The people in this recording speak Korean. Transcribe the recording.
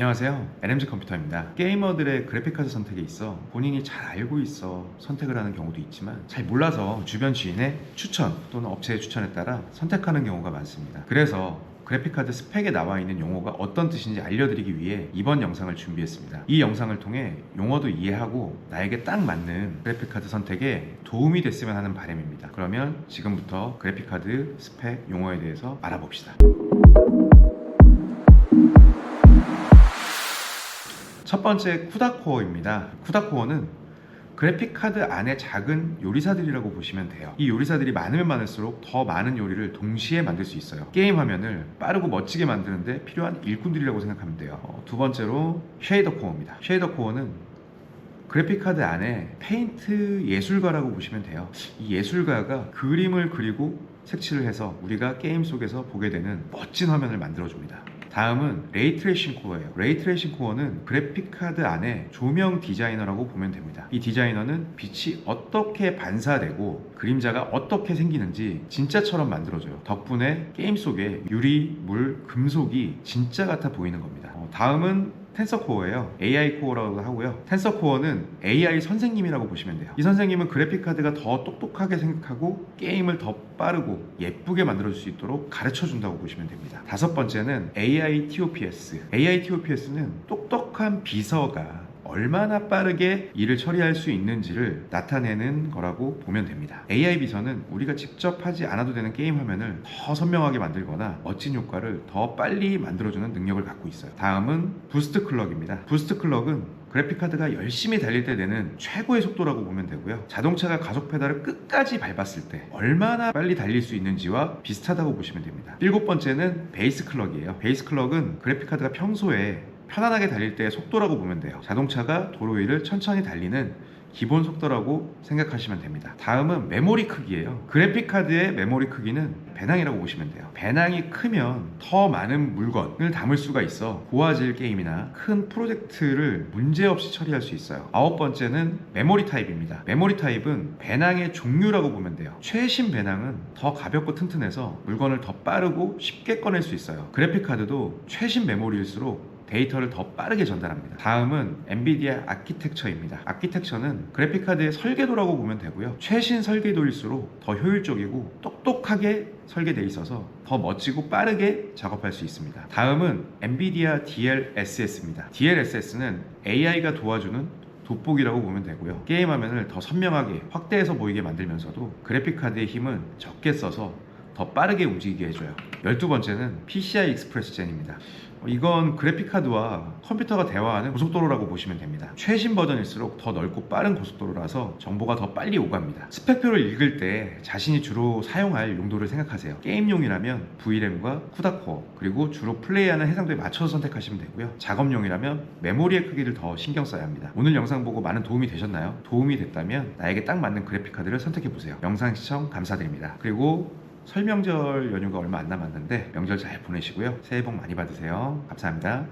안녕하세요. LMG 컴퓨터입니다. 게이머들의 그래픽카드 선택에 있어 본인이 잘 알고 있어 선택을 하는 경우도 있지만 잘 몰라서 주변 지인의 추천 또는 업체의 추천에 따라 선택하는 경우가 많습니다. 그래서 그래픽카드 스펙에 나와 있는 용어가 어떤 뜻인지 알려드리기 위해 이번 영상을 준비했습니다. 이 영상을 통해 용어도 이해하고 나에게 딱 맞는 그래픽카드 선택에 도움이 됐으면 하는 바람입니다. 그러면 지금부터 그래픽카드 스펙 용어에 대해서 알아봅시다. 첫 번째 쿠다코어입니다. 쿠다코어는 그래픽 카드 안에 작은 요리사들이라고 보시면 돼요. 이 요리사들이 많으면 많을수록 더 많은 요리를 동시에 만들 수 있어요. 게임 화면을 빠르고 멋지게 만드는데 필요한 일꾼들이라고 생각하면 돼요. 어, 두 번째로 쉐이더 코어입니다. 쉐이더 코어는 그래픽 카드 안에 페인트 예술가라고 보시면 돼요. 이 예술가가 그림을 그리고 색칠을 해서 우리가 게임 속에서 보게 되는 멋진 화면을 만들어줍니다. 다음은 레이트레이싱 코어예요. 레이트레이싱 코어는 그래픽 카드 안에 조명 디자이너라고 보면 됩니다. 이 디자이너는 빛이 어떻게 반사되고 그림자가 어떻게 생기는지 진짜처럼 만들어줘요. 덕분에 게임 속에 유리, 물, 금속이 진짜 같아 보이는 겁니다. 어, 다음은 텐서 코어예요. AI 코어라고 하고요. 텐서 코어는 AI 선생님이라고 보시면 돼요. 이 선생님은 그래픽 카드가 더 똑똑하게 생각하고 게임을 더 빠르고 예쁘게 만들어줄 수 있도록 가르쳐 준다고 보시면 됩니다. 다섯 번째는 AI TOPS. AI TOPS는 똑똑한 비서가 얼마나 빠르게 일을 처리할 수 있는지를 나타내는 거라고 보면 됩니다. AI 비서는 우리가 직접 하지 않아도 되는 게임 화면을 더 선명하게 만들거나 멋진 효과를 더 빨리 만들어주는 능력을 갖고 있어요. 다음은 부스트 클럭입니다. 부스트 클럭은 그래픽카드가 열심히 달릴 때 내는 최고의 속도라고 보면 되고요. 자동차가 가속 페달을 끝까지 밟았을 때 얼마나 빨리 달릴 수 있는지와 비슷하다고 보시면 됩니다. 일곱 번째는 베이스 클럭이에요. 베이스 클럭은 그래픽카드가 평소에 편안하게 달릴 때의 속도라고 보면 돼요. 자동차가 도로 위를 천천히 달리는 기본 속도라고 생각하시면 됩니다. 다음은 메모리 크기예요. 그래픽 카드의 메모리 크기는 배낭이라고 보시면 돼요. 배낭이 크면 더 많은 물건을 담을 수가 있어 고화질 게임이나 큰 프로젝트를 문제없이 처리할 수 있어요. 아홉 번째는 메모리 타입입니다. 메모리 타입은 배낭의 종류라고 보면 돼요. 최신 배낭은 더 가볍고 튼튼해서 물건을 더 빠르고 쉽게 꺼낼 수 있어요. 그래픽 카드도 최신 메모리일수록 데이터를 더 빠르게 전달합니다. 다음은 엔비디아 아키텍처입니다. 아키텍처는 그래픽카드의 설계도라고 보면 되고요. 최신 설계도일수록 더 효율적이고 똑똑하게 설계되어 있어서 더 멋지고 빠르게 작업할 수 있습니다. 다음은 엔비디아 DLSS입니다. DLSS는 AI가 도와주는 돋보기라고 보면 되고요. 게임 화면을 더 선명하게 확대해서 보이게 만들면서도 그래픽카드의 힘은 적게 써서 더 빠르게 움직이게 해줘요. 열두 번째는 PCI 익스프레스 젠입니다. 어, 이건 그래픽카드와 컴퓨터가 대화하는 고속도로라고 보시면 됩니다. 최신 버전일수록 더 넓고 빠른 고속도로라서 정보가 더 빨리 오갑니다. 스펙표를 읽을 때 자신이 주로 사용할 용도를 생각하세요. 게임용이라면 VRAM과 쿠다코어 그리고 주로 플레이하는 해상도에 맞춰서 선택하시면 되고요. 작업용이라면 메모리의 크기를 더 신경 써야 합니다. 오늘 영상 보고 많은 도움이 되셨나요? 도움이 됐다면 나에게 딱 맞는 그래픽카드를 선택해 보세요. 영상 시청 감사드립니다. 그리고 설명절 연휴가 얼마 안 남았는데 명절 잘 보내시고요. 새해 복 많이 받으세요. 감사합니다.